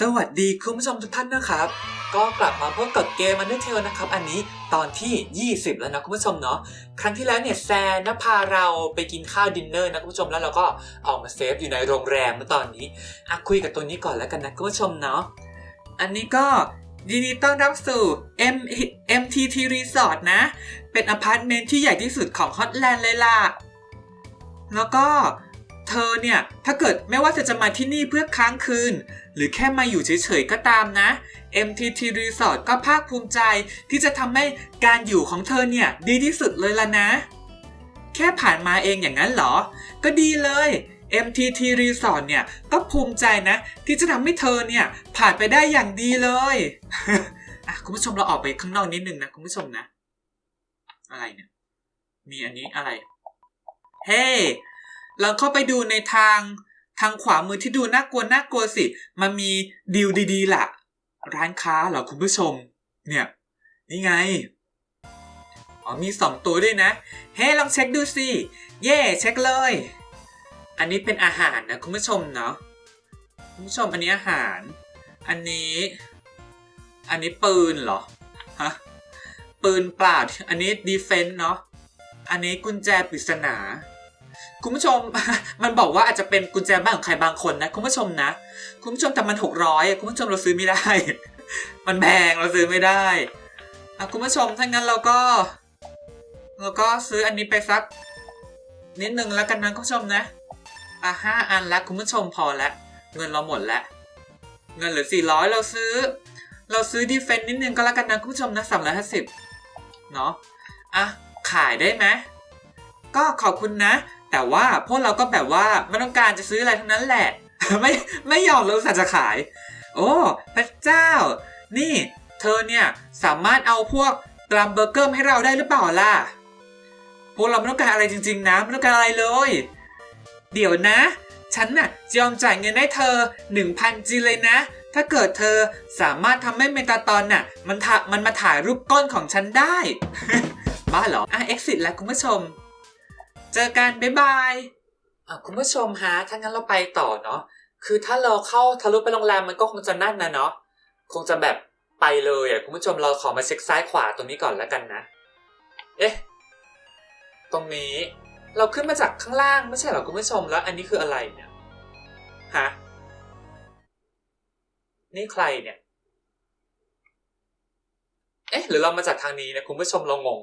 สวัสดีคุณผู้ชมทุกท่านนะครับ ก็กลับมาพบกับเกม Undertale นะครับ อันนี้ตอนที่ 20 แล้วนะคุณผู้ชมเนาะครั้งที่แล้วเนี่ยแซนนพาเราไปกินข้าวดินเนอร์นะคุณผู้ชมแล้วเราก็ออกมาเซฟอยู่ในโรงแรมเมื่อตอนนี้อะคุยกับตัวนี้ก่อนแล้วกันนะคุณผู้ชมเนาะอันนี้ก็ยินดีต้อนรับสู่ M MTT Resort นะ เป็นอพาร์ตเมนต์ที่ใหญ่ที่สุดของฮอตแลนด์เลยล่ะแล้วก็ เธอเนี่ย ถ้าเกิดไม่ว่าเธอจะมาที่นี่เพื่อค้างคืน หรือแค่มาอยู่เฉยๆก็ตามนะ MTT Resort ก็ภาคภูมิใจที่จะทำให้การอยู่ของเธอเนี่ย ดีที่สุดเลยละนะ แค่ผ่านมาเองอย่างนั้นเหรอ ก็ดีเลย MTT Resort เนี่ย ก็ภูมิใจนะ ที่จะทำให้เธอเนี่ย ผ่านไปได้อย่างดีเลยคุณผู้ชมเราออกไปข้างนอกนิดนึงนะคุณผู้ชมนะ อะไรเนี่ย มีอันนี้อะไร เฮ้ เราเข้าไปดูในทางทางขวามือที่ดูน่ากลัวน่ากลัวสิ มันมีดีลดีๆล่ะ ร้านค้าเหรอคุณผู้ชม เนี่ย นี่ไง อ๋อมีสองตัวด้วยนะ เฮ้ลองเช็คดูสิ เย่เช็คเลย อันนี้เป็นอาหารนะคุณผู้ชมเนาะ คุณผู้ชมอันนี้อาหาร อันนี้ อันนี้ปืนเหรอ ฮะ ปืนเปล่า อันนี้ดีเฟนต์เนาะ อันนี้กุญแจปริศนา คุณผู้ชมมันบอกว่าอาจจะเป็นกุญแจบ้านของใครบางคนนะ คุณผู้ชมนะ คุณผู้ชมแต่มันหกร้อยคุณผู้ชมเราซื้อไม่ได้ มันแพงเราซื้อไม่ได้อะคุณผู้ชมถ้างั้นเราก็ เราก็ซื้ออันนี้ไปสัก นิดนึงแล้วกันนะคุณผู้ชมนะอะห้าอันแล้วคุณผู้ชมพอแล้วเงินเราหมดแล้วเงินเหลือสี่ร้อยเราซื้อ เราซื้อดีเฟนนิดนึงก็แล้วกันนะคุณผู้ชมนะสามร้อยห้าสิบเนาะอะขายได้ไหมก็ขอบคุณนะ แต่ว่าพวกเราก็แบบว่าไม่ต้องการจะซื้ออะไรทั้งนั้นแหละ ไม่ไม่ยอมเราสัตว์จะขาย โอ้พระเจ้า นี่ เธอเนี่ยสามารถเอาพวกกรัมเบอร์เกอร์ให้เราได้หรือเปล่าล่ะพวกเราไม่ต้องการอะไรจริง ๆ นะไม่ต้องการอะไรเลย เดี๋ยวนะ ฉันน่ะจะยอมจ่ายเงินให้เธอ 1,000จีเลยนะ ถ้าเกิดเธอสามารถทำให้เมตาตอนน่ะ มันถามันมาถ่ายรูปก้นของฉันได้ บ้าเหรออะ exit แล้วคุณผู้ชม เจอกัน บ๊ายบายคุณผู้ชมฮะถ้างั้นเราไปต่อเนาะคือถ้าเราเข้าทะลุไปโรงแรมมันก็คงจะนั่นนะเนาะคงจะแบบไปเลยอะคุณผู้ชมเราขอมาเช็คซ้ายขวาตรงนี้ก่อนแล้วกันนะ เอ๊ะตรงนี้เราขึ้นมาจากข้างล่างไม่ใช่เหรอคุณผู้ชมแล้ว อันนี้คืออะไรเนี่ยฮะนี่ใครเนี่ย เอ๊ะหรือเรามาจากทางนี้นะคุณผู้ชมเรางง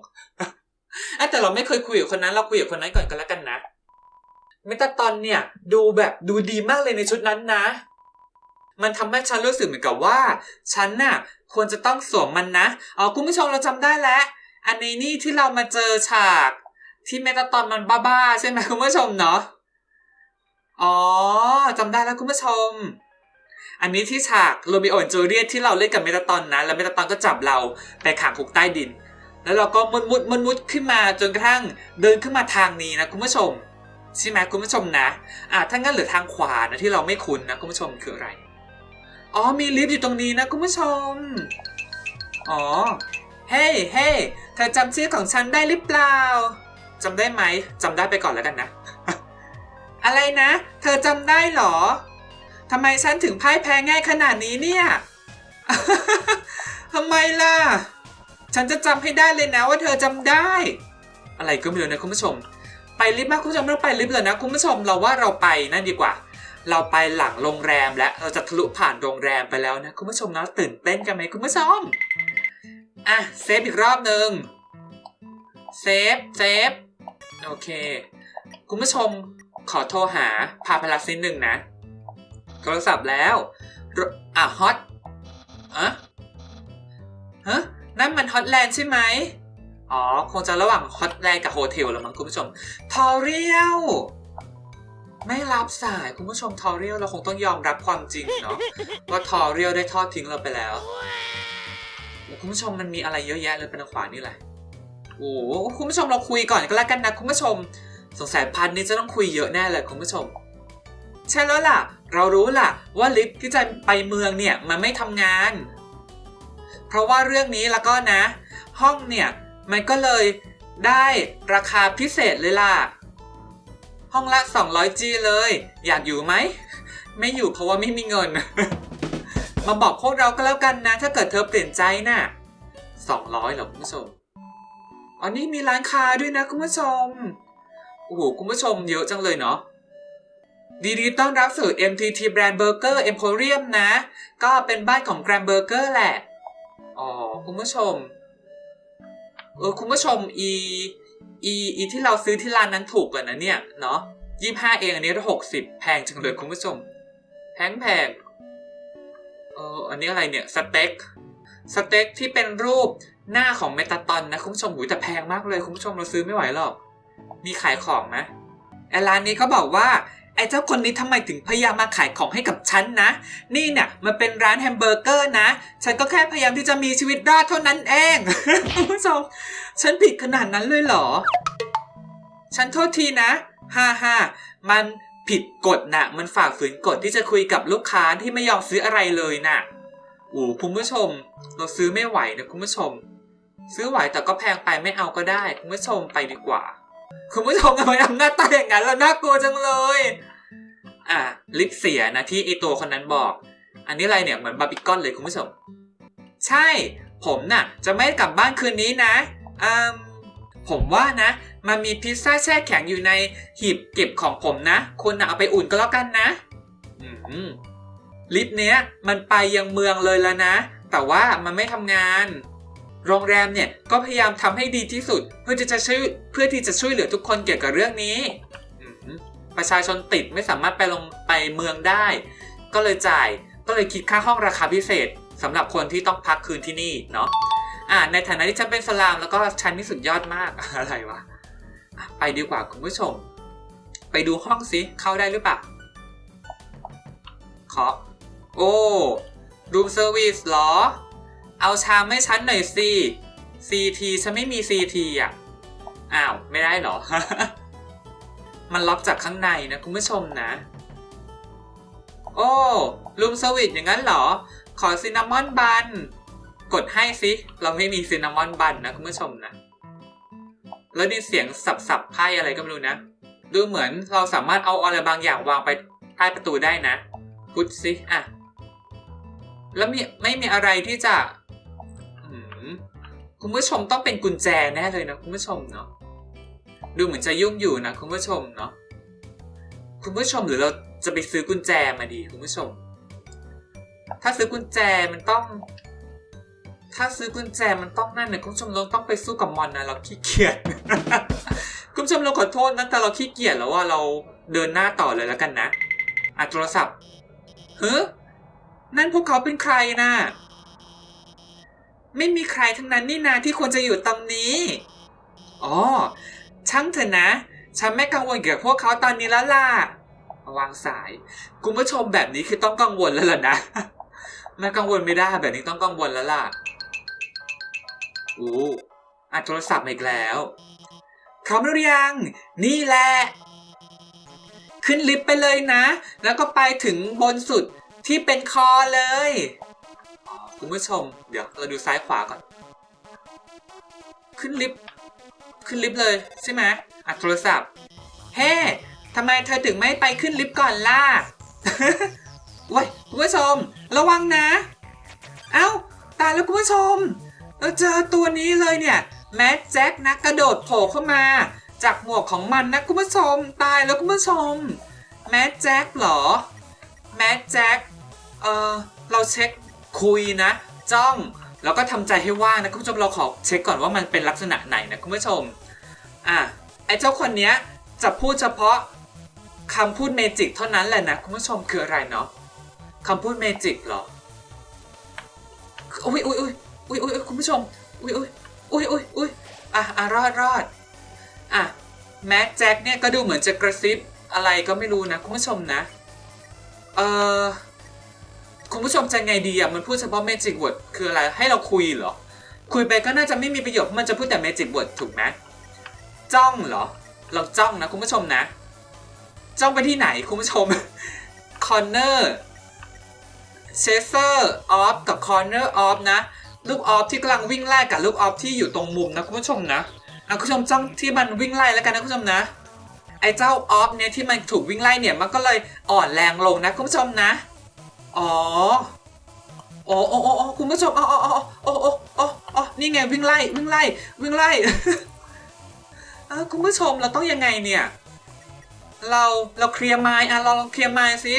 อะแต่เราไม่เคยคุยกับคนนั้นเราคุยกับคนนั้นก่อนก็แล้วกันนะเมตาตอนเนี่ย ดูแบบดูดีมากเลยในชุดนั้นนะ มันทำให้ฉันรู้สึกเหมือนกับว่า ฉันน่ะ ควรจะต้องสวมมันนะอ๋อคุณผู้ชมเราจำได้แล้ว อันนี้นี่ที่เรามาเจอฉาก ที่เมตาตอนมันบ้าๆใช่ไหมคุณผู้ชมเนาะอ๋อจำได้แล้วคุณผู้ชม อันนี้ที่ฉากโรมิโอและจูเลียตที่เราเล่นกับเมตาตอนนะ แล้วเมตาตอนก็จับเราไปขังคุกใต้ดิน แล้วเราก็มุดมุดมุดมุดขึ้นมาจนกระทั่งเดินขึ้นมาทางนี้นะคุณผู้ชม ใช่ไหมคุณผู้ชมนะอะถ้างั้นเหลือทางขวานะที่เราไม่คุ้นนะคุณผู้ชมคืออะไรอ๋อมีลิฟต์อยู่ตรงนี้นะคุณผู้ชมอ๋อเฮ้เฮ้เธอจำชื่อของฉันได้หรือเปล่าจำได้ไหมจำได้ไปก่อนแล้วกันนะ อะไรนะ เธอจำได้เหรอทำไมฉันถึงพ่ายแพ้ง่ายขนาดนี้เนี่ยทำไมล่ะ ฉันจะจำให้ได้เลยนะว่าเธอจำได้ อะไรก็ไม่รู้นะคุณผู้ชม ไปลิฟต์มากคุณผู้ชมไม่องไปลิฟต์เลยนะคุณผู้ชมเราว่าเราไปนั่นดีกว่า เราไปหลังโรงแรมและเราจะทะลุผ่านโรงแรมไปแล้วนะคุณผู้ชมนะตื่นเต้นกันไหมคุณผู้ชมอะเซฟอีกรอบหนึ่งเซฟเซฟโอเค คุณผู้ชมขอโทรหาพาพลัสนิดหนึ่งนะโทรศัพท์แล้วอะฮอตอะฮะ นั่นมันฮอตแลนด์ใช่ไหมอ๋อ คงจะระหว่างฮอตแลนด์กับโฮเทลแล้วมั้งคุณผู้ชม ทอเรียลไม่รับสายคุณผู้ชมทอเรียลเราคงต้องยอมรับความจริงเนาะว่าทอเรียลได้ทอดทิ้งเราไปแล้วคุณผู้ชมมันมีอะไรเยอะแยะเลยเป็นขวานี่แหละโอ้คุณผู้ชมเราคุยก่อนก็แล้วกันนะคุณผู้ชม สงสัยพันนี้จะต้องคุยเยอะแน่เลยคุณผู้ชม ใช่แล้วล่ะ เรารู้ล่ะ ว่าลิฟที่จะไปเมืองเนี่ยมันไม่ทำงาน เพราะว่าเรื่องนี้แล้วก็นะ ห้องเนี่ย มันก็เลยได้ราคาพิเศษเลยล่ะ ห้องละ 200G เลย อยากอยู่ไหม ไม่อยู่เพราะว่าไม่มีเงิน มาบอกพวกเราก็แล้วกันนะ ถ้าเกิดเธอเปลี่ยนใจน่ะสองร้อยเหรอคุณผู้ชมอันนี้มีร้านค้าด้วยนะคุณผู้ชม โอ้โหคุณผู้ชมเยอะจังเลยเนาะดีดีต้อนรับสู่ MTT Brand Burger Emporium นะ ก็เป็นบ้านของ Grand Burger แหละ อ๋อคุณผู้ชมเออคุณผู้ชมอีอีอีที่เราซื้อที่ร้านนั้นถูกกว่านะเนี่ยเนาะยี่ห้าเองอันนี้หกสิบแพงจังเลยคุณผู้ชม แพงแพงเอออันนี้อะไรเนี่ยสเต็กสเต็กที่เป็นรูปหน้าของเมตาตอนนะคุณผู้ชมหูยแต่แพงมากเลยคุณผู้ชมเราซื้อไม่ไหวหรอก มีขายของไหมไอร้านนี้เขาบอกว่า อ้เจ้าคนนี้ทำไมถึงพยายามมาขายของให้กับฉันนะ นี่เนี่ยมันเป็นร้านแฮมเบอร์เกอร์นะ ฉันก็แค่พยายามที่จะมีชีวิตรอดเท่านั้นเองคุณผู้ชมฉันผิดขนาดนั้นเลยเหรอ ฉันโทษทีนะฮ่าฮ่ามันผิดกฎน่ะ มันฝ่าฝืนกฎที่จะคุยกับลูกค้าที่ไม่ยอมซื้ออะไรเลยน่ะโอ้คุณผู้ชม เราซื้อไม่ไหวนะคุณผู้ชม ซื้อไหวแต่ก็แพงไปไม่เอาก็ได้ คุณผู้ชมไปดีกว่า คุณผู้ชมทำไมทำหน้าตาอย่างนั้นแล้วน่ากลัวจังเลย อะลิปเสียนะที่ไอตัวคนนั้นบอก อันนี้อะไรเนี่ยเหมือนบาร์บีคอนเลยคุณผู้ชม ใช่ ผมน่ะ จะไม่กลับบ้านคืนนี้นะอืมผมว่านะ มันมีพิซซ่าแช่แข็งอยู่ในหีบเก็บของผมนะ คุณน่ะเอาไปอุ่นก็แล้วกันนะ อืมลิฟต์เนี้ยมันไปยังเมืองเลยแล้วนะ แต่ว่ามันไม่ทำงาน โรงแรมเนี่ยก็พยายามทำให้ดีที่สุด เพื่อที่จะช่วยเพื่อที่จะช่วยเหลือทุกคนเกี่ยวกับเรื่องนี้ ประชาชนติดไม่สามารถไปลงไปเมืองได้ ก็เลยจ่ายก็เลยคิดค่าห้องราคาพิเศษสำหรับคนที่ต้องพักคืนที่นี่เนาะอ่าในฐานะที่ฉันเป็นสลามแล้วก็ฉันนี่สุดยอดมากอะไรวะไปดีกว่าคุณผู้ชม ไปดูห้องสิเข้าได้หรือเปล่าเคาะโอ้รูมเซอร์วิสเหรอ เอาชามให้ฉันหน่อยสิ CT ฉันไม่มี CT อะ อ้าว ไม่ได้เหรอ มันล็อกจากข้างในนะคุณผู้ชมนะ โอ้รูมเซอร์วิสอย่างนั้นเหรอ ขอซินนามอนบัน กดให้สิ เราไม่มีซินนามอนบันนะคุณผู้ชมนะ แล้วนี่เสียงสับๆไพ่อะไรก็ไม่รู้นะ ดูเหมือนเราสามารถเอาอะไรบางอย่างวางไปใต้ประตูได้นะพุทสิอะ แล้วมีไม่มีอะไรที่จะคุณผู้ชมต้องเป็นกุญแจแน่เลยนะคุณผู้ชมเนาะ ดูเหมือนจะยุ่งอยู่นะคุณผู้ชมเนาะคุณผู้ชมหรือเราจะไปซื้อกุญแจมาดีคุณผู้ชม ถ้าซื้อกุญแจมันต้อง ถ้าซื้อกุญแจมันต้องนั่นเนะคุณผู้ชมเราต้องไปสู้กับมอนนะเราขี้เกียจคุณผู้ชมเราขอโทษนะแต่เราขี้เกียจแล้วว่าเราเดินหน้าต่อเลยแล้วกันนะอะโทรศัพท์เฮ้ยนั่นพวกเขาเป็นใครน่ะไม่มีใครทั้งนั้นนี่นาที่ควรจะอยู่ตรงนี้ อ๋อ ช่างเถอะนะ ฉันไม่กังวลเกี่ยวกับพวกเขาตอนนี้แล้วล่ะวางสาย คุณผู้ชมแบบนี้คือต้องกังวลแล้วล่ะนะไม่กังวลไม่ได้แบบนี้ต้องกังวลแล้วล่ะอู้อัดโทรศัพท์อีกแล้วพร้อมหรือยัง นี่แหละ ขึ้นลิฟต์ไปเลยนะ แล้วก็ไปถึงบนสุดที่เป็นคอเลยคุณผู้ชม เดี๋ยวเราดูซ้ายขวาก่อน ขึ้นลิฟต์ ขึ้นลิฟต์เลยใช่ไหมอัดโทรศัพท์ เฮ้ทำไมเธอถึงไม่ไปขึ้นลิฟต์ก่อนล่ะว้ยคุณผู้ชม ระวังนะ เอ้า ตายแล้วคุณผู้ชม เราเจอตัวนี้เลยเนี่ย แมดแจ็คนะกระโดดโผล่เข้ามา จากหมวกของมันนะคุณผู้ชม ตายแล้วคุณผู้ชม แมดแจ็คหรอ แมดแจ็ค เออเราเช็คคุยนะ จ้อง แล้วก็ทำใจให้ว่างนะคุณผู้ชมเราขอเช็คก่อนว่ามันเป็นลักษณะไหนนะคุณผู้ชมอะไอ้เจ้าคนเนี้ยจะพูดเฉพาะคำพูดเมจิกเท่านั้นแหละนะคุณผู้ชมคืออะไรเนาะคำพูดเมจิกเหรออุ้ยอุ้ยอุ้ยอุ้ยอุ้ยคุณผู้ชมอุ้ยอุ้ยอุ้ยอุ้ยอุ้ยอะอะรอดรอดอะแม็กแจ็คเนี่ยก็ดูเหมือนจะกระซิบอะไรก็ไม่รู้นะคุณผู้ชมนะ เออ คุณผู้ชมจะไงดีอะมันพูดเฉพาะ Magic Word คืออะไรให้เราคุยเหรอ คุยไปก็น่าจะไม่มีประโยชน์เพราะมันจะพูดแต่ Magic Word ถูกไหมจ้องเหรอ เราจ้องนะคุณผู้ชมนะ จ้องไปที่ไหนคุณผู้ชม Corner Chaser Off กับ Corner Off นะ ลูกออฟที่กำลังวิ่งไล่กับลูกออฟที่อยู่ตรงมุมนะคุณผู้ชมนะอะคุณผู้ชมจ้องที่มันวิ่งไล่แล้วกันนะคุณผู้ชมนะ ไอ้เจ้าออฟเนี่ยที่มันถูกวิ่งไล่เนี่ยมันก็เลยอ่อนแรงลงนะคุณผู้ชมนะ อ๋อโอ้โอ้โอ้โอ้คุณผู้ชมอ๋ออ๋ออ๋อโอ้โอ้โอ้โอ้นี่ไงวิ่งไล่วิ่งไล่วิ่งไล่คุณผู้ชมเราต้องยังไงเนี่ย เราเราเคลียร์ไม้อะเราลองเคลียร์ไม้สิ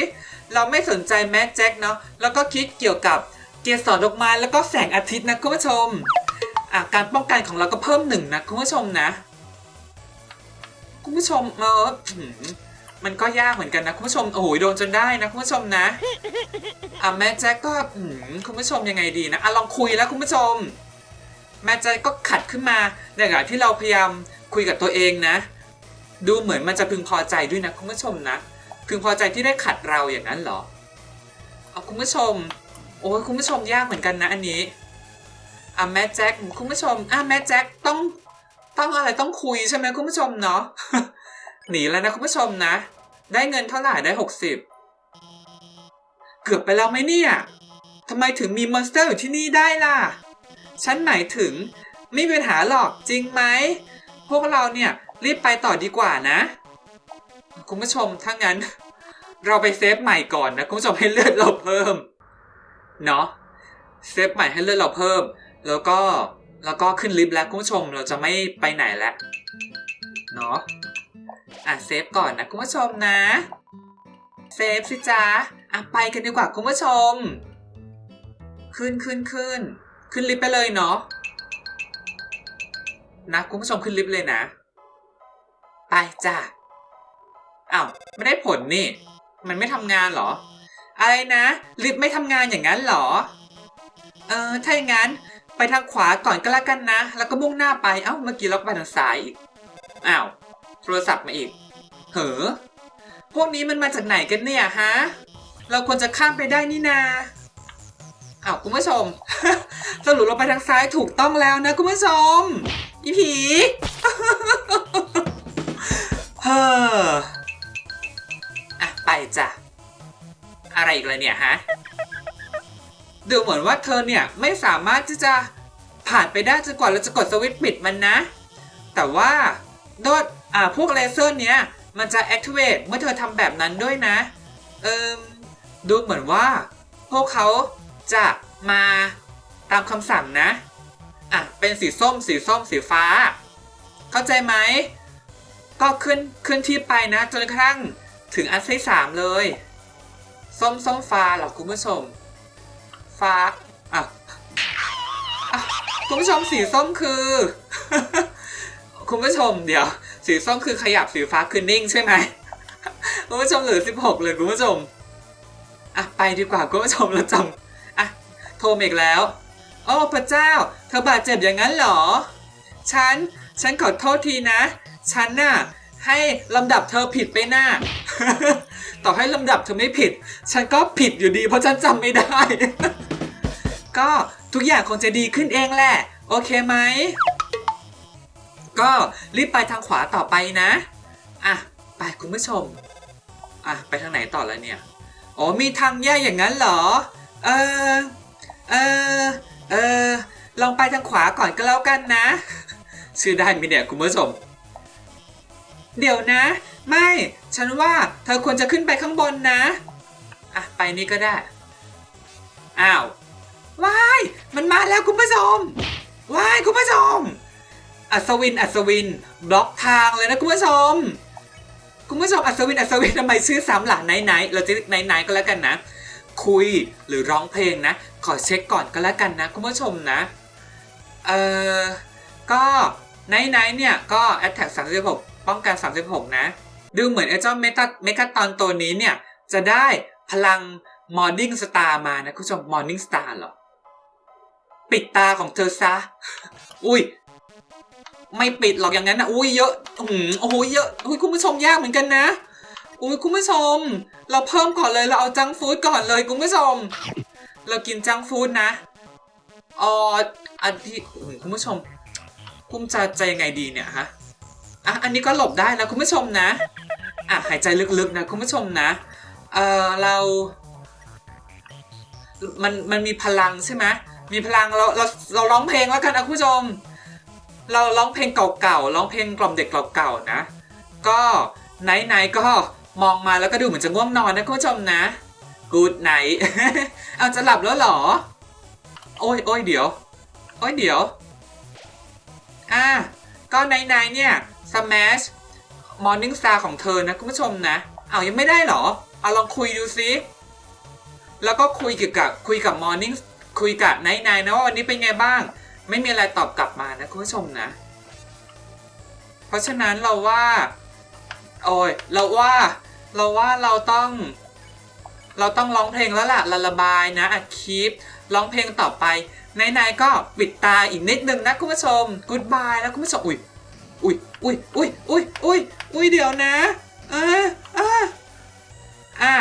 เราไม่สนใจแม็กแจ็คเนาะแล้วก็คิดเกี่ยวกับเกสรดอกไม้แล้วก็แสงอาทิตย์นะคุณผู้ชมอะการป้องกันของเราก็เพิ่มหนึ่งนะคุณผู้ชมนะ คุณผู้ชมเออ มันก็ยากเหมือนกันนะคุณผู้ชม โอ้โหโดนจนได้นะคุณผู้ชมนะอะแม่แจ็คก็หืมคุณผู้ชมยังไงดีนะอะลองคุยแล้วคุณผู้ชม แม่แจ็คก็ขัดขึ้นมาในขณะที่เราพยายามคุยกับตัวเองนะ ดูเหมือนมันจะพึงพอใจด้วยนะคุณผู้ชมนะ พึงพอใจที่ได้ขัดเราอย่างนั้นเหรอเอาคุณผู้ชม โอ้ยคุณผู้ชมยากเหมือนกันนะอันนี้อะแม่แจ็คคุณผู้ชมอะแม่แจ็คต้องต้องอะไรต้องคุยใช่ไหมคุณผู้ชมเนาะ หนีแล้วนะคุณผู้ชมนะ ได้เงินเท่าไหร่ได้หกสิบเกือบไปแล้วไหมเนี่ยทำไมถึงมีมอนสเตอร์อยู่ที่นี่ได้ล่ะ ฉันหมายถึงไม่มีปัญหาหรอกจริงไหม พวกเราเนี่ยรีบไปต่อดีกว่านะ คุณผู้ชมถ้างั้น เราไปเซฟใหม่ก่อนนะคุณผู้ชมให้เลือดเราเพิ่ม เนาะเซฟใหม่ให้เลือดเราเพิ่ม แล้วก็แล้วก็ขึ้นลิฟต์แล้วคุณผู้ชมเราจะไม่ไปไหนแล้วเนาะ อะเซฟก่อนนะคุณผู้ชมนะเซฟสิจ้าอะไปกันดีกว่าคุณผู้ชม ขึ้นขึ้นขึ้น ขึ้นลิฟต์ไปเลยเนาะนะคุณผู้ชมขึ้นลิฟต์เลยนะ ไปจ้าอ้าวไม่ได้ผลนี่ มันไม่ทำงานเหรอ อะไรนะ ลิฟต์ไม่ทำงานอย่างนั้นเหรอ เออถ้าอย่างนั้นไปทางขวาก่อนก็แล้วกันนะ แล้วก็มุ่งหน้าไป เอ้าเมื่อกี้เราก็ไปทางซ้ายอีกอ้าว โทรศัพท์มาอีก เหอ พวกนี้มันมาจากไหนกันเนี่ยฮะ เราควรจะข้ามไปได้นี่นาอ้าวคุณผู้ชม สรุปเราไปทางซ้ายถูกต้องแล้วนะคุณผู้ชม อีผี เฮ้ออะไปจ้ะ อะไรอีกเลยเนี่ยฮะ ดูเหมือนว่าเธอเนี่ยไม่สามารถที่จะผ่านไปได้จนกว่าเราจะกดสวิตช์ปิดมันนะ แต่ว่าโดด อ่าพวกเลเซอร์เนี้ยมันจะ activate เมื่อเธอทำแบบนั้นด้วยนะ เอิมดูเหมือนว่า พวกเขาจะมาตามคำสั่งนะ อะ เป็นสีส้ม สีส้ม สีฟ้า เข้าใจไหม ก็ขึ้นขึ้นที่ไปนะ จนกระทั่งถึงอันที่สามเลย ส้มส้มฟ้าเหรอคุณผู้ชม ฟ้าอะอะคุณผู้ชมสีส้มคือ คุณผู้ชมเดี๋ยว สีส้มคือขยับสีฟ้าคือนิ่งใช่ไหมคุณผู้ชมเหลือสิบหกเลยคุณผู้ชมอะไปดีกว่าคุณผู้ชมเราจำอะโทรมาอีกแล้ว โอ้พระเจ้า เธอบาดเจ็บอย่างนั้นเหรอ ฉัน ฉันขอโทษทีนะ ฉันน่ะให้ลำดับเธอผิดไปหน้า ต่อให้ลำดับเธอไม่ผิด ฉันก็ผิดอยู่ดี เพราะฉันจำไม่ได้ ก็ทุกอย่างคงจะดีขึ้นเองแหละ โอเคไหม ก็รีบไปทางขวาต่อไปนะ อะ ไปคุณผู้ชม อะ ไปทางไหนต่อแล้วเนี่ย อ๋อ มีทางแยกอย่างนั้นเหรอ เออ เออ เออ ลองไปทางขวาก่อนก็แล้วกันนะ ชื่อได้ไหมเนี่ยคุณผู้ชม เดี๋ยวนะ ไม่ ฉันว่าเธอควรจะขึ้นไปข้างบนนะ อะ ไปนี่ก็ได้ อ้าว ว้าย มันมาแล้วคุณผู้ชม ว้ายคุณผู้ชม อัศวิน อัศวิน บล็อกทางเลยนะคุณผู้ชม คุณผู้ชมอัศวิน อัศวินทำไมชื่อซ้ำหล่ะไหนไหนเราจะไหนไหนก็แล้วกันนะ คุยหรือร้องเพลงนะ ขอเช็คก่อนก็แล้วกันนะ คุณผู้ชมนะ เออก็ไหนท์ไนเนี่ยก็ Attack 36ป้องกัน 36 นะ ดูเหมือนไอ้เจ้าเมตาเมกาตอนตัวนี้เนี่ย จะได้พลัง Morning Star มานะ คุณผู้ชม Morning Star เหรอ ปิดตาของเธอซะ อุ้ย ไม่ปิดหรอกอย่างนั้นนะอุ้ยเยอะอืมโอ้โหเยอะอุ้ยคุณผู้ชมยากเหมือนกันนะอุ้ยคุณผู้ชม เราเพิ่มก่อนเลยเราเอาจังฟู้ดก่อนเลยคุณผู้ชม เรากินจังฟู้ดนะอ๋ออันที่อืมคุณผู้ชมกุ้มจะจยังไงดีเนี่ยฮะอะอันนี้ก็หลบได้นะคุณผู้ชมนะอะหายใจลึกๆนะคุณผู้ชมนะเออเรามันมันมีพลังใช่ไหมมีพลังเราเราเราร้องเพลงแล้วกันนะคุณผู้ชม เราร้องเพลงเก่าๆร้องเพลงกล่อมเด็กเก่าๆนะ ก็ไหนๆก็มองมาแล้วก็ดูเหมือนจะง่วงนอนนะคุณผู้ชมนะ Good night เอาจะหลับแล้วหรอ โอ้ยโอ้ยเดี๋ยว โอ้ยเดี๋ยว อะก็ในในๆเนี่ย Smash Morning Star ของเธอนะคุณผู้ชมนะเอายังไม่ได้หรอ เอาลองคุยดูซิ แล้วก็คุยเกี่ยวกับคุยกับ Morning คุยกับไนท์ไนนะว่าวันนี้เป็นไงบ้าง ไม่มีอะไรตอบกลับมานะคุณผู้ชมนะ เพราะฉะนั้นเราว่า โอ้ยเราว่า เราว่าเราต้อง เราต้องร้องเพลงแล้วล่ะละระบายนะอัดคลิปร้องเพลงต่อไปไหนๆก็ปิดตาอีกนิดนึงนะคุณผู้ชมกูดบายแล้วคุณผู้ชมอุ้ยอุ้ยอุ้ยอุ้ยอุ้ยอุ้ยอุ้ยเดี๋ยวนะอ่าอ่าอ่า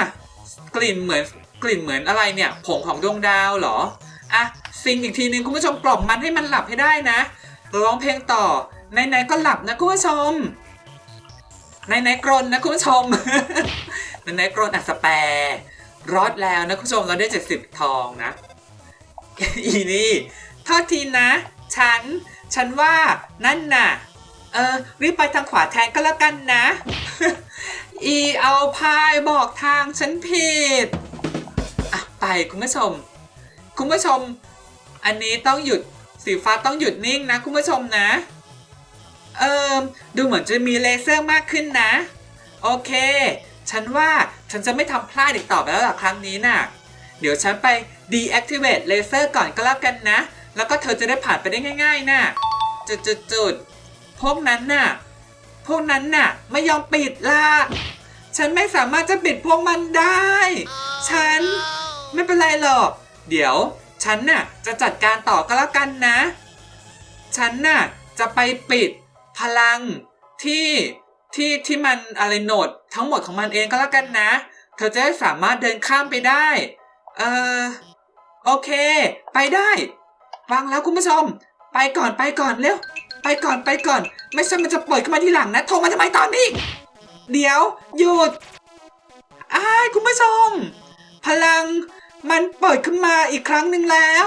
กลิ่นเหมือนกลิ่นเหมือนอะไรเนี่ย ผงของดวงดาวเหรออะ ซิงอีกทีนึงคุณผู้ชมกล่อมมันให้มันหลับให้ได้นะร้องเพลงต่อไหนๆก็หลับนะคุณผู้ชมไหนๆกรนนะคุณผู้ชมไหนๆกรนอัสแปร์รอดแล้วนะคุณผู้ชมเราได้ 70 ทองนะ อีนี่โทษทีนะ ฉัน ฉันว่านั่นน่ะ เออรีบไปทางขวาแทนก็แล้วกันนะ อีเอาพายบอกทางฉันผิด อะ ไปคุณผู้ชม คุณผู้ชม อันนี้ต้องหยุดสีฟ้าต้องหยุดนิ่งนะคุณผู้ชมนะ เออดูเหมือนจะมีเลเซอร์มากขึ้นนะ โอเค ฉันว่าฉันจะไม่ทำพลาดอีกต่อไปแล้วล่ะครั้งนี้น่ะ เดี๋ยวฉันไป deactivate laser ก่อนก็แล้วกันนะ แล้วก็เธอจะได้ผ่านไปได้ง่าย ๆน่ะจุดจุดจุดพวกนั้นน่ะ พวกนั้นน่ะ ไม่ยอมปิดล่ะ ฉันไม่สามารถจะปิดพวกมันได้ ฉันไม่เป็นไรหรอก เดี๋ยว ฉันน่ะจะจัดการต่อก็แล้วกันนะ ฉันน่ะจะไปปิดพลังที่ที่ที่มันอะไรโหนดทั้งหมดของมันเองก็แล้วกันนะ เธอจะได้สามารถเดินข้ามไปได้ เออโอเค ไปได้ฟังแล้วคุณผู้ชม ไปก่อนไปก่อนเร็วไปก่อนไปก่อน ไม่ใช่มันจะเปิดขึ้นมาทีหลังนะโทรมาทำไมตอนนี้ เดี๋ยวหยุดอ้ายคุณผู้ชม พลัง มันเปิดขึ้นมาอีกครั้งหนึ่งแล้ว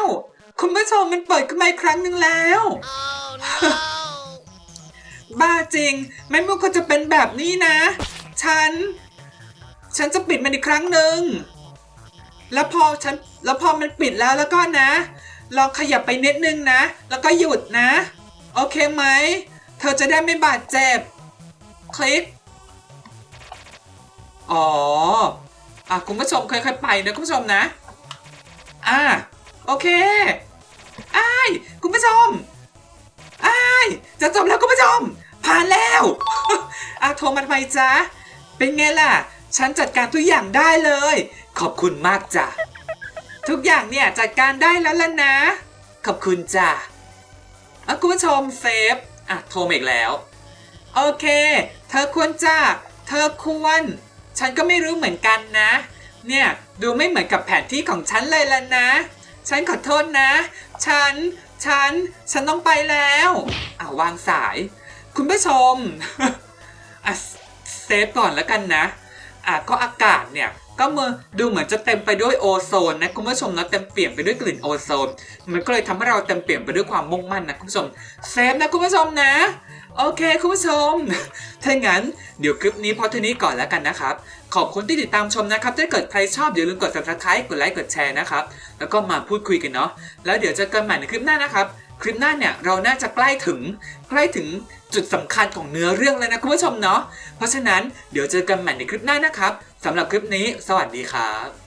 คุณผู้ชมมันเปิดขึ้นมาอีกครั้งหนึ่งแล้ว บ้าจริง ไม่ว่าควรจะเป็นแบบนี้นะ ฉัน ฉันจะปิดมันอีกครั้งหนึ่ง แล้วพอฉัน แล้วพอมันปิดแล้วแล้วก็นะ ลองขยับไปนิดนึงนะ แล้วก็หยุดนะ โอเคไหม เธอจะได้ไม่บาดเจ็บ คลิก อ๋ออะคุณผู้ชมค่อยๆไปนะคุณผู้ชมนะ อะโอเคอ้ายคุณผู้ชมอ้ายจะจบแล้วคุณผู้ชม ผ่านแล้วอะโทรมาทำไมจ๊ะ เป็นไงล่ะ ฉันจัดการทุกอย่างได้เลย ขอบคุณมากจ้ะ ทุกอย่างเนี่ยจัดการได้แล้วล่ะนะ ขอบคุณจ้ะอะคุณผู้ชมเซฟอะโทรมาอีกแล้ว โอเค เธอควรจ้ะ เธอควร ฉันก็ไม่รู้เหมือนกันนะ เนี่ยดูไม่เหมือนกับแผนที่ของฉันเลยล่ะนะ ฉันขอโทษนะ ฉัน ฉัน ฉันต้องไปแล้วอะวางสาย คุณผู้ชมอะเซฟก่อนแล้วกันนะอะก็อากาศเนี่ยก็มือดูเหมือนจะเต็มไปด้วยโอโซนนะคุณผู้ชมนะเต็มเปี่ยมไปด้วยกลิ่นโอโซน มันก็เลยทำให้เราเต็มเปี่ยมไปด้วยความมุ่งมั่นนะคุณผู้ชมเซฟนะคุณผู้ชมนะ โอเคคุณผู้ชมถ้างั้นเดี๋ยวคลิปนี้พอเท่านี้ก่อนแล้วกันนะครับ ขอบคุณที่ติดตามชมนะครับ ถ้าเกิดใครชอบอย่าลืมกด subscribe กดไลค์กดแชร์นะครับ แล้วก็มาพูดคุยกันเนาะ แล้วเดี๋ยวเจอกันใหม่ในคลิปหน้านะครับ คลิปหน้าเนี่ยเราน่าจะใกล้ถึงใกล้ถึงจุดสำคัญของเนื้อเรื่องเลยนะคุณผู้ชมเนาะ เพราะฉะนั้นเดี๋ยวเจอกันใหม่ในคลิปหน้านะครับสำหรับคลิปนี้ สวัสดีครับ